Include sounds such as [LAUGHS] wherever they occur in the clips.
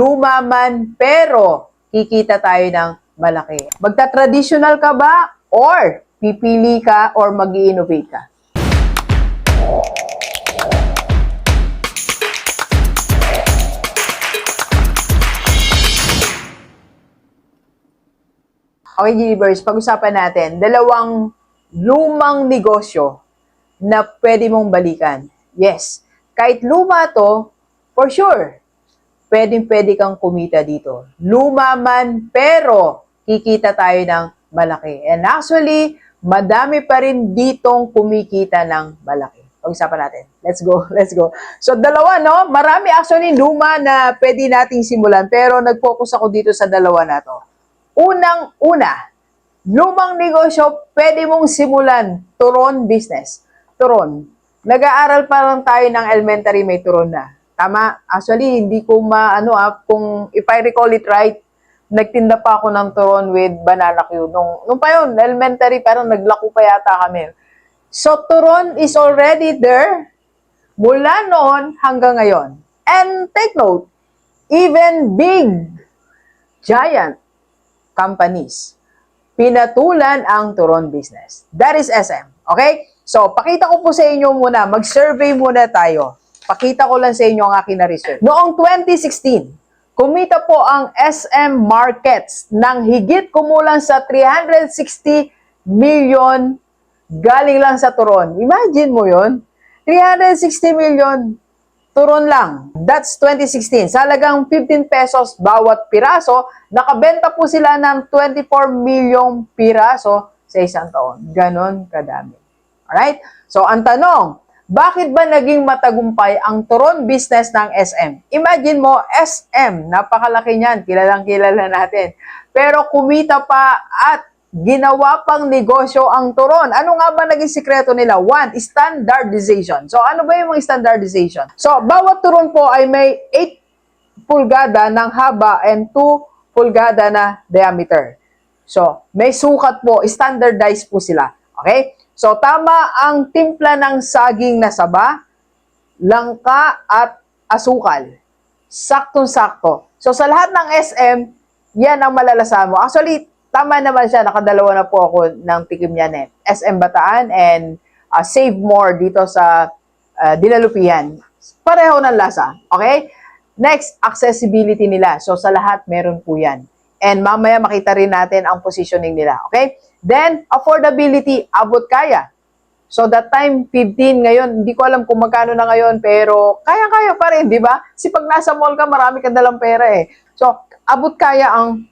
luma man, pero kikita tayo ng malaki. Magta-traditional ka ba or pipili ka or mag innovate ka? Okay, Gilbers, pag-usapan natin, dalawang lumang negosyo na pwede mong balikan. Yes, kahit luma to, for sure, pwedeng pwede kang kumita dito. Luma man, pero kikita tayo ng malaki. And actually, madami pa rin ditong kumikita ng malaki. Pag-usapan natin. Let's go, [LAUGHS] let's go. So, dalawa, no? Marami actually luma na pwede nating simulan, pero nag-focus ako dito sa dalawa na to. Unang-una, lumang negosyo, pwede mong simulan, turon business. Turon. Nag-aaral pa lang tayo ng elementary, may turon na. Tama? Actually, hindi ko maano ah, kung if I recall it right, nagtinda pa ako ng turon with banana Q. Nung, nung pa yun, elementary, parang naglako pa yata kami. So, turon is already there mula noon hanggang ngayon. And take note, even big, giant companies, pinatulan ang turon business. That is SM. Okay? So, pakita ko po sa inyo muna, mag-survey muna tayo. Pakita ko lang sa inyo ang aking na-research. Noong 2016, kumita po ang SM Markets ng higit kumulang sa 360 million galing lang sa turon. Imagine mo yon 360 million turon lang. That's 2016. Sa halagang 15 pesos bawat piraso, nakabenta po sila ng 24 milyong piraso sa isang taon. Ganon kadami. Alright? So, ang tanong, bakit ba naging matagumpay ang turon business ng SM? Imagine mo, SM, napakalaki niyan, kilalang kilala natin. Pero kumita pa at ginawa pang negosyo ang turon. Ano nga ba naging sikreto nila? One, standardization. So, ano ba yung mga standardization? So, bawat turon po ay may 8 pulgada ng haba and 2 pulgada na diameter. So, may sukat po, standardized po sila. Okay? So, tama ang timpla ng saging na saba, langka at asukal. Saktong-sakto. So, sa lahat ng SM, yan ang malalasahan mo. Actually, tama naman siya. Nakadalawa na po ako ng tikim niyan eh. SM Bataan and uh, Save More dito sa uh, Dinalupihan. Pareho ng lasa. Okay? Next, accessibility nila. So, sa lahat, meron po yan. And mamaya makita rin natin ang positioning nila. Okay? Then, affordability, abot kaya. So, that time, 15 ngayon, hindi ko alam kung magkano na ngayon, pero kaya-kaya pa rin, di ba? Kasi pag nasa mall ka, marami ka dalang pera eh. So, abot kaya ang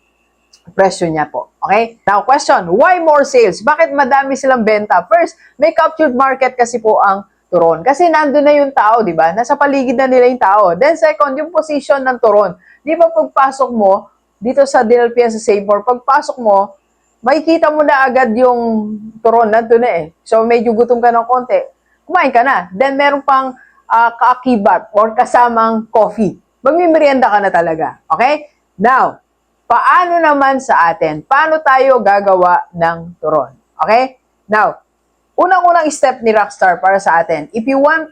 presyo niya po. Okay? Now, question, why more sales? Bakit madami silang benta? First, may captured market kasi po ang turon. Kasi nandun na yung tao, di ba? Nasa paligid na nila yung tao. Then second, yung position ng turon. Di ba pagpasok mo, dito sa DLPS sa Save More, pagpasok mo, makikita mo na agad yung turon, nandun na eh. So, medyo gutom ka ng konti, kumain ka na. Then, meron pang ah, kaakibat or kasamang coffee. Magmimerienda ka na talaga. Okay? Now, paano naman sa atin? Paano tayo gagawa ng turon? Okay? Now, unang-unang step ni Rockstar para sa atin, if you want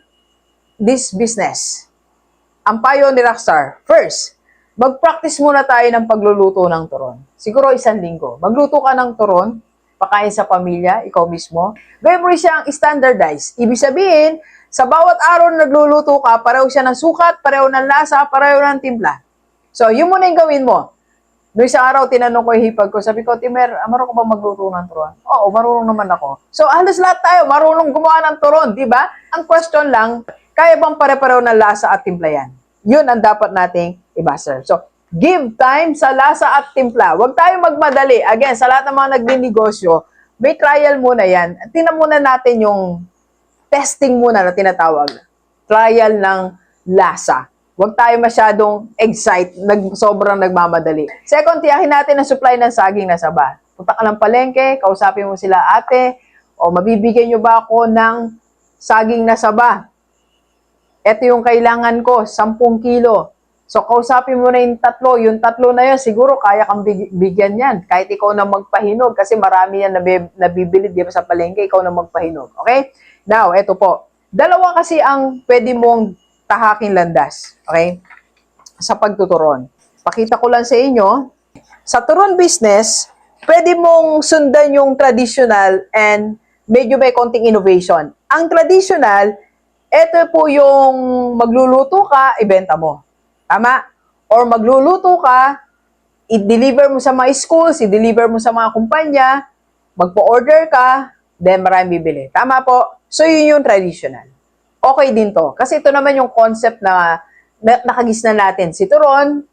this business, ang payo ni Rockstar, first, mag-practice muna tayo ng pagluluto ng turon. Siguro isang linggo. Magluto ka ng turon, pakain sa pamilya, ikaw mismo. Gawin mo rin siyang standardize. Ibig sabihin, sa bawat araw na nagluluto ka, pareho siya ng sukat, pareho ng lasa, pareho ng timpla. So, yun muna yung gawin mo. Noong isang araw, tinanong ko yung hipag ko, sabi ko, Timer, ah, marunong ka ba magluto ng turon? Oo, marunong naman ako. So, halos lahat tayo, marunong gumawa ng turon, di ba? Ang question lang, kaya bang pare-pareho ng lasa at timpla yan? Yun ang dapat nating i-master. So, give time sa lasa at timpla. Huwag tayo magmadali. Again, sa lahat ng mga nagninegosyo, may trial muna yan. Tingnan muna natin yung testing muna na tinatawag. Trial ng lasa. Huwag tayo masyadong excite, nag, sobrang nagmamadali. Second, tiyahin natin ang supply ng saging na saba. Punta ka ng palengke, kausapin mo sila, ate, o mabibigyan nyo ba ako ng saging na saba? Ito yung kailangan ko, 10 kilo. So, kausapin mo na yung tatlo. Yung tatlo na yun, siguro kaya kang big- bigyan yan. Kahit ikaw na magpahinog. Kasi marami yan nabi- nabibili, di sa palengke, ikaw na magpahinog. Okay? Now, eto po. Dalawa kasi ang pwede mong tahaking landas. Okay? Sa pagtuturon. pakita ko lang sa inyo. Sa turon business, pwede mong sundan yung traditional and medyo may konting innovation. Ang traditional, ito po yung magluluto ka, ibenta mo. Tama? Or magluluto ka, i-deliver mo sa mga schools, i-deliver mo sa mga kumpanya, magpo-order ka, then marami bibili. Tama po? So, yun yung traditional. Okay din to. Kasi ito naman yung concept na, na nakagis na natin. Si Turon,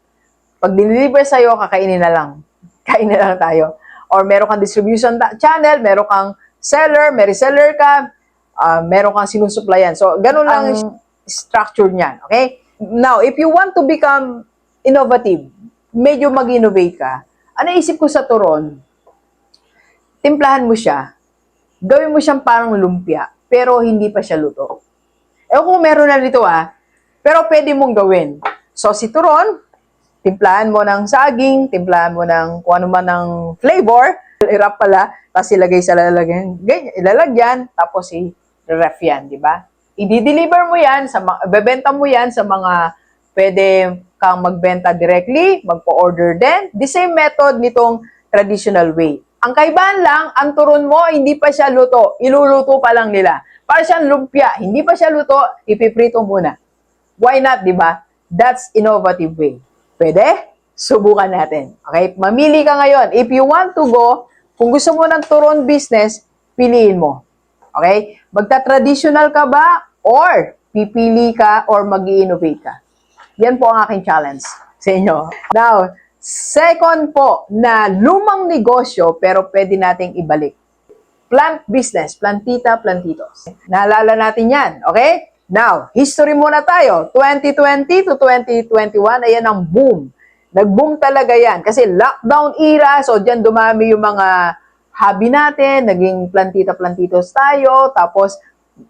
pag diniliver sa'yo, kakainin na lang. [LAUGHS] Kain na lang tayo. Or meron kang distribution channel, meron kang seller, may reseller ka, ah, meron kang sinusuplayan. So, ganun lang ang structure niyan. Okay? Now, if you want to become innovative, medyo mag-innovate ka, ano isip ko sa turon, timplahan mo siya, gawin mo siyang parang lumpia, pero hindi pa siya luto. Ewan kung meron na dito ah, pero pwede mong gawin. So, si turon, timplahan mo ng saging, timplahan mo ng kung ano man ng flavor, irap pala, tapos ilagay sa lalagyan, ganyan, ilalagyan, tapos i-ref yan, di ba? I-deliver mo yan, sa bebenta mo yan sa mga pwede kang magbenta directly, magpo-order din. The same method nitong traditional way. Ang kaibahan lang, ang turon mo, hindi pa siya luto. Iluluto pa lang nila. Para siyang lumpia, hindi pa siya luto, ipiprito muna. Why not, di ba? That's innovative way. Pwede? Subukan natin. Okay? Mamili ka ngayon. If you want to go, kung gusto mo ng turon business, piliin mo. Okay? Magta-traditional ka ba? Or pipili ka or mag innovate ka? Yan po ang aking challenge sa inyo. Now, second po na lumang negosyo pero pwede nating ibalik. Plant business, plantita, plantitos. Naalala natin yan, okay? Now, history muna tayo. 2020 to 2021, ayan ang boom. Nag-boom talaga yan. Kasi lockdown era, so dyan dumami yung mga hobby natin, naging plantita-plantitos tayo, tapos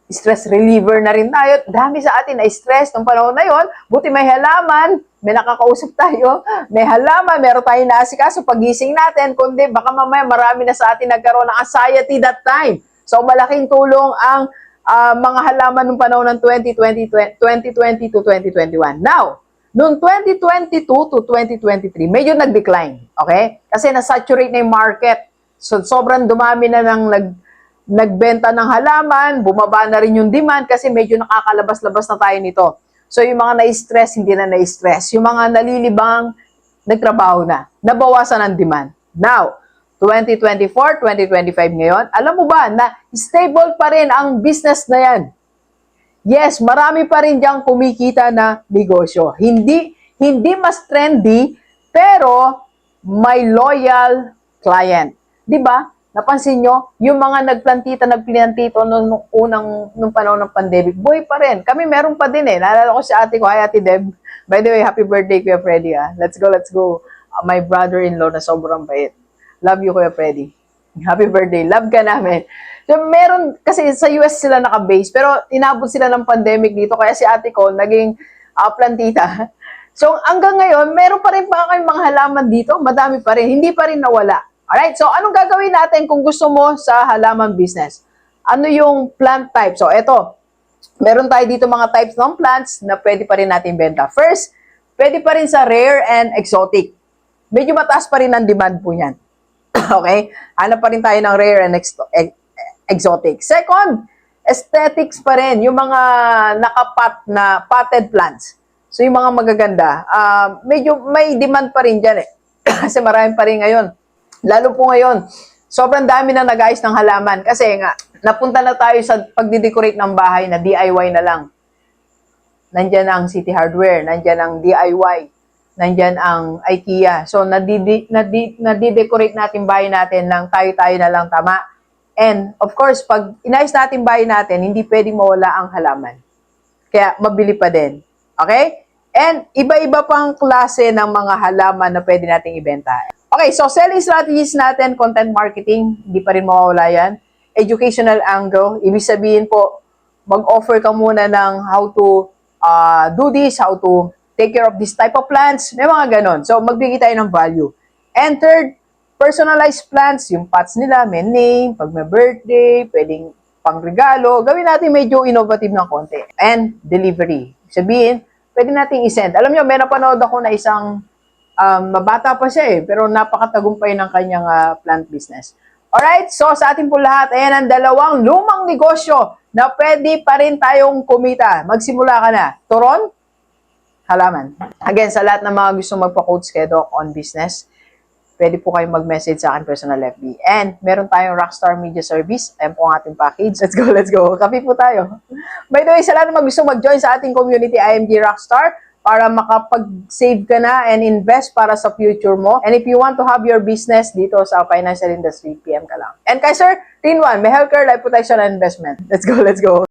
stress reliever na rin tayo. Dami sa atin na stress nung panahon na yon. Buti may halaman, may nakakausap tayo, [LAUGHS] may halaman, meron tayong naasikaso pagising natin, kundi baka mamaya marami na sa atin nagkaroon ng anxiety that time. So malaking tulong ang ah, mga halaman nung panahon ng 2020, 2020 to 2021. Now, Noong 2022 to 2023, medyo nag-decline. Okay? Kasi na-saturate na yung market. So, sobrang dumami na ng nag, nagbenta ng halaman, bumaba na rin yung demand kasi medyo nakakalabas-labas na tayo nito. So, yung mga na-stress, hindi na na-stress. Yung mga nalilibang, nagtrabaho na. Nabawasan ang demand. Now, 2024, 2025 ngayon, alam mo ba na stable pa rin ang business na yan. Yes, marami pa rin diyang kumikita na negosyo. Hindi hindi mas trendy, pero may loyal client. 'Di ba? Napansin nyo, yung mga nagplantita, nagplantito nung, nung unang nung panahon ng pandemic, buhay pa rin. Kami meron pa din eh. Naalala ko si ate ko, hi ate Deb. By the way, happy birthday Kuya Freddy ah. Let's go, let's go. Uh, my brother-in-law na sobrang bait. Love you Kuya Freddy. Happy birthday. Love ka namin. So, meron, kasi sa US sila naka-base, pero inabot sila ng pandemic dito, kaya si ate ko naging uh, plantita. [LAUGHS] So, hanggang ngayon, meron pa rin pa kayong mga halaman dito, madami pa rin, hindi pa rin nawala. Alright, so anong gagawin natin kung gusto mo sa halaman business? Ano yung plant type? So, eto, meron tayo dito mga types ng plants na pwede pa rin natin benta. First, pwede pa rin sa rare and exotic. Medyo mataas pa rin ang demand po niyan. [COUGHS] okay? Hanap pa rin tayo ng rare and exo- ex- exotic. Second, aesthetics pa rin. Yung mga nakapat na potted plants. So, yung mga magaganda, ah, medyo may demand pa rin dyan eh. [COUGHS] Kasi marami pa rin ngayon. Lalo po ngayon, sobrang dami na nag-ayos ng halaman. Kasi nga, napunta na tayo sa pagdidecorate ng bahay na DIY na lang. Nandyan ang City Hardware, nandyan ang DIY, nandyan ang IKEA. So, nadidi, nadi, nadidecorate natin bahay natin ng tayo-tayo na lang tama. And, of course, pag inayos natin bahay natin, hindi pwedeng mawala ang halaman. Kaya, mabili pa din. Okay? And, iba-iba pang klase ng mga halaman na pwede nating ibenta. Okay, so selling strategies natin, content marketing, hindi pa rin mawawala yan. Educational angle, ibig sabihin po, mag-offer ka muna ng how to uh, do this, how to take care of this type of plants, may mga ganon. So, magbigay tayo ng value. And third, personalized plants, yung pots nila, may name, pag may birthday, pwedeng pangregalo, gawin natin medyo innovative ng konti. And delivery. Sabihin, pwede nating isend. Alam nyo, may napanood ako na isang Um, mabata pa siya eh, pero napakatagumpay ng kanyang ah, plant business. Alright, so sa ating po lahat, ayan ang dalawang lumang negosyo na pwede pa rin tayong kumita. Magsimula ka na. Turon, halaman. Again, sa lahat ng mga gusto magpa-coach kay Doc on business, pwede po kayong mag-message sa akin personal FB. And meron tayong Rockstar Media Service. Ayan po ang ating package. Let's go, let's go. Kapi po tayo. By the way, sa lahat ng mga gusto mag-join sa ating community, IMG Rockstar, para makapag-save ka na and invest para sa future mo. And if you want to have your business dito sa financial industry, PM ka lang. And kay Sir, Tin 1, may healthcare, life protection, and investment. Let's go, let's go.